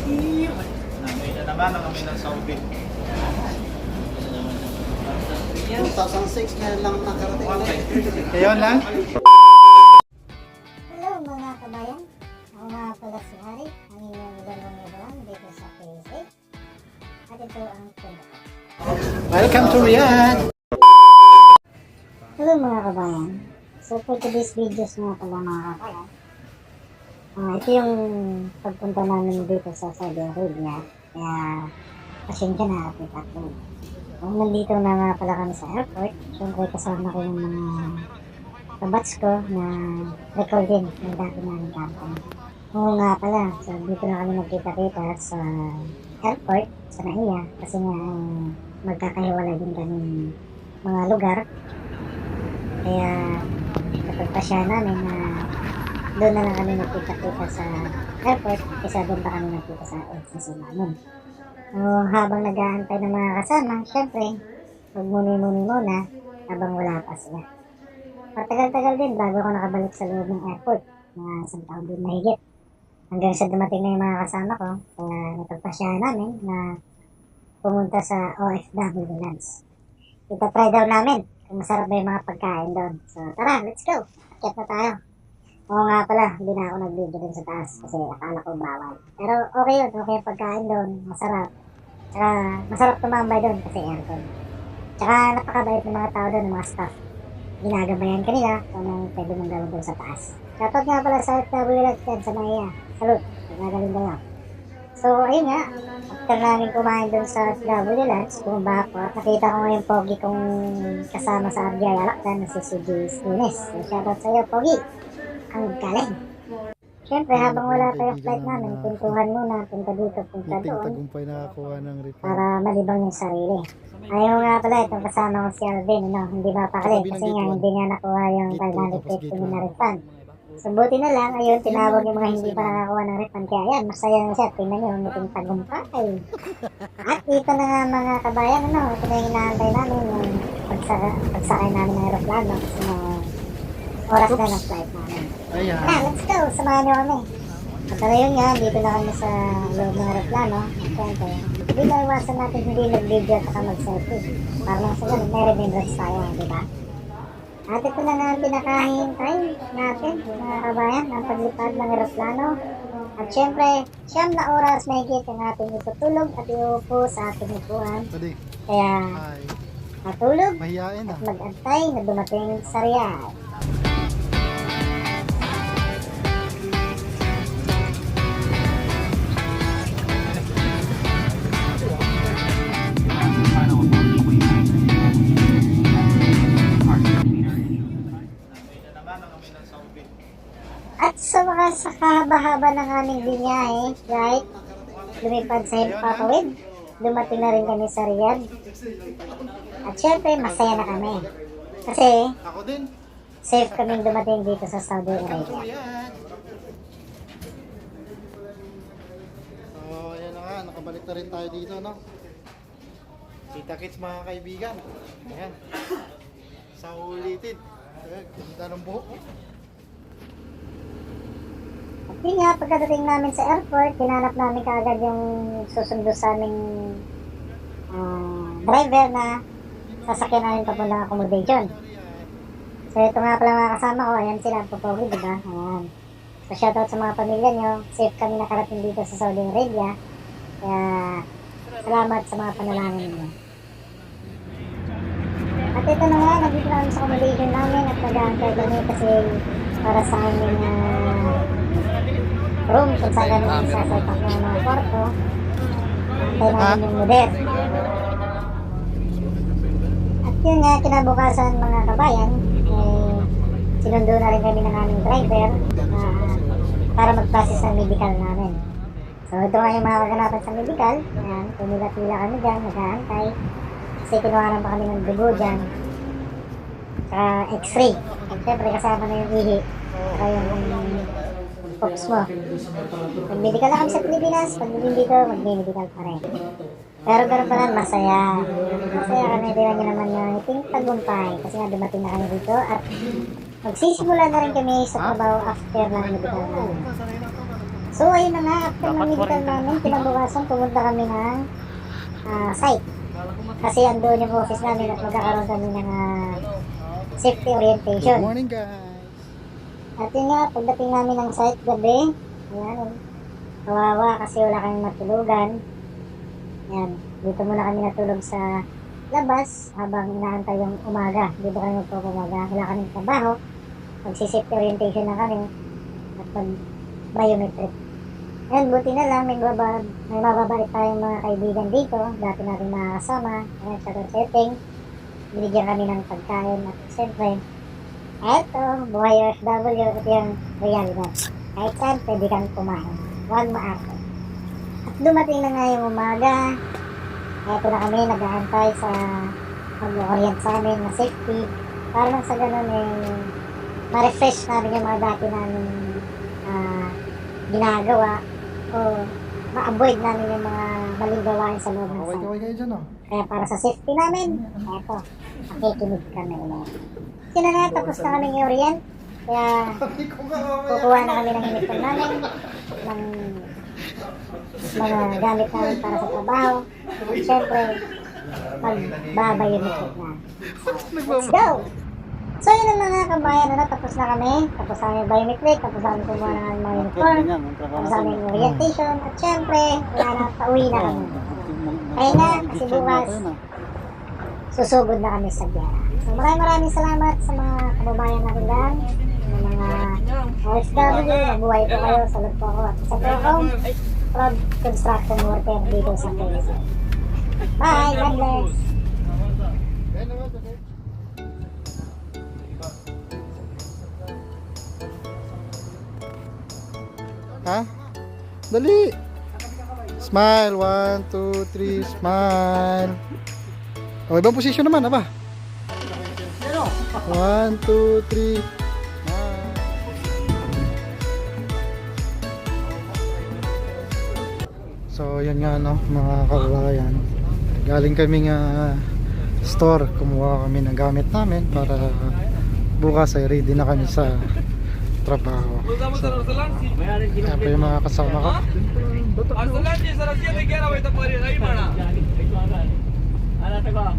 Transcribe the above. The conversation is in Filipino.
Nangoy na naman ang kami ng Saudi. 2006 na lang nakarating ulit. Kaya lang? Hello mga kabayan, ako nga pala si Hari, ang inyong dalawang nabuhan dito sa PSA. At ito ang ko. Welcome to Riyadh! Hello mga kabayan, so for today's videos nga pala mga kabayan, ah ito yung pagpunta namin dito sa Saudi Arabia, kaya pasensya na at itatlong. Kung nandito na nga pala kami sa airport, syempre kasama ko yung mga kabats ko na recording ng dati namin company. Oo nga pala, so dito na kami nagkita-kita sa airport, sa Naiya, kasi nga eh, magkakahiwalay din kami mga lugar. Kaya napagpasya namin na doon na lang kami nagkita-kita sa airport kaysa doon pa kami nagkita sa agency namin. So, habang nag-aantay ng mga kasama, syempre, magmuni-muni muna habang wala pa sila. Matagal-tagal din bago ako nakabalik sa loob ng airport. Mga isang taon din mahigit. Hanggang sa dumating na yung mga kasama ko, kaya napagpasyahan namin na pumunta sa OFW Lands. Itatry daw namin kung masarap ba yung mga pagkain doon. So tara, let's go! Akyat na tayo. Oo nga pala, hindi na ako nag-video dun sa taas kasi akala ko bawal. Pero okay yun, okay yung pagkain doon, masarap. Tsaka masarap tumambay doon kasi aircon. Tsaka napakabait ng mga tao doon, ng mga staff ginagabayan kanila kung anong pwede mong gawin doon sa taas. Dapat nga pala sa FW yan sa Maya. Salute. Nagaling kayo. So, ayun nga. After namin kumain doon sa FW Lunch, bumaba ako at nakita ko ngayon Pogi kong kasama sa RBI Alakdan na si CJ Lunes. So, shoutout sa iyo, Pogi. Ang galing. Siyempre, habang wala pa yung flight namin, pintuhan muna, punta dito, punta Munting doon tagumpay nakakuha ng report. para malibang yung sarili. Ayaw nga pala itong kasama ko si Alvin, no? hindi ba pakali kasi nga hindi nga nakuha yung 550 na refund. So buti na lang, ayun, tinawag yung mga hindi pa nakakuha ng refund. Kaya yan, masaya na siya. Tingnan nyo, muting tagumpay. At dito na nga mga kabayan, ano, ito na yung inaantay namin yung pagsaka, pagsakay namin ng aeroplano kasi na oras na ng flight namin. Ayan. Ah, let's go! Samahan niyo kami. At ano yun nga, dito na kami sa loob ng aeroplano. At syempre, hindi na iwasan natin hindi mag-video at saka mag-selfie. Para lang sa ganun, may remembrance tayo, di ba? At ito na nga ang pinakahintay natin, mga kabayan, ang paglipad ng aeroplano. At syempre, siyam na oras may ang ating itutulog at iupo sa ating upuan. Kaya, ay, matulog ah. mag-antay na dumating sa Riyadh. At sa mga sa kahaba-haba ng aming binyahe, right, lumipad sa Himpapawid, dumating na rin kami sa Riyadh. At syempre, masaya na kami. Kasi, Ako din. safe kaming dumating dito sa Saudi Arabia. So, ayan na nga, nakabalik na rin tayo dito, no? Kita kits mga kaibigan. Ayan. Sa ulitin. Ayan, ganda ng buhok. Yun nga, pagkadating namin sa airport, hinanap namin kaagad yung susundo sa aming ah, driver na sasakyan namin papuntang accommodation. So ito nga pala mga kasama ko, ayan sila, pupogi, di ba? Ayan. So shoutout sa mga pamilya nyo, safe kami nakarating dito sa Saudi Arabia. Kaya salamat sa mga panalangin niyo. At ito na nga, nandito na kami sa accommodation namin at nag-aantay kami kasi para sa aming ah, room kung saan kami sasalpak ng mga kwarto. Antay namin yung moder. At yun nga, kinabukasan mga kabayan, eh, sinundo na rin kami ng aming driver ah, para mag-process ng medical namin. So ito nga yung mga kaganapan sa medical. Ayan, pumila-pila kami dyan, nag-aantay. Kasi kinuha pa kami ng dugo dyan. Saka x-ray. At syempre kasama na yung ihi. Saka yung pops mo. Mag-medical na kami sa Pilipinas. Pag dito, mag-medical pa rin. Pero pero pa rin, masaya. Masaya kami. Tingnan nyo naman yung iting tagumpay. Kasi nga dumating na kami dito. At magsisimula na rin kami sa trabaho after ng medical namin. So ayun na nga, after ng medical namin, kinabukasan pumunta kami ng ah, site. Kasi andun yung office namin at magkakaroon kami ng ah, safety Good orientation. morning guys. At yun nga, pagdating namin ng site gabi, ayan, kawawa kasi wala kami matulugan. Ayan, dito muna kami natulog sa labas habang inaantay yung umaga. Dito kami magpupumaga. Wala kaming trabaho. Magsisafety orientation na kami at pag biometric. And buti na lang, may, baba, may mababalik tayong mga kaibigan dito. Dati natin makakasama. Ayan, sa setting. Binigyan kami ng pagkain at siyempre, eto, buhay OFW, ito yung realidad. Kahit saan, pwede kang kumain. Huwag maako. At dumating na nga yung umaga. Eto na kami, nag-aantay sa mag-orient sa amin na safety. Para lang sa ganun, eh, ma-refresh namin yung mga dati namin ah, ginagawa o ma-avoid namin yung mga maling gawain sa loob ng site. kaway kayo dyan oh. Kaya para sa safety namin, eto, makikinig kami ulit. Sino na, tapos na kami i-orient. Kaya Sabi ko nga kukuha na kami ng uniform namin, ng mga gamit namin para sa trabaho. At syempre, magbabayonitrip na. Let's go! So yun na mga kabayan, ano, tapos na kami. Tapos na kami biometric, tapos na kami kumuha ng mga uniform. Yan, ang Tapos na kami orientation. At syempre, wala na, pauwi na kami. Kaya na, kasi bukas, susugod na kami sa Biara. So maraming maraming salamat sa mga kababayan natin dyan, sa mga OFW, mabuhay po kayo, salud po ako. At po akong proud construction worker dito sa Quezon. Bye, God bless! Ha? Dali! Smile! One, two, three, smile! O, ibang posisyon naman, aba? One, two, three, smile! So, yan nga, no, mga kababayan. Galing kaming ah, store, kumuha kami ng gamit namin para bukas ay ready na kami sa trabaho. Yan po yung mga kasama ko. أصلاً جسر أسيا بكيرا ويتا بري رأي مانا أنا يعني تقول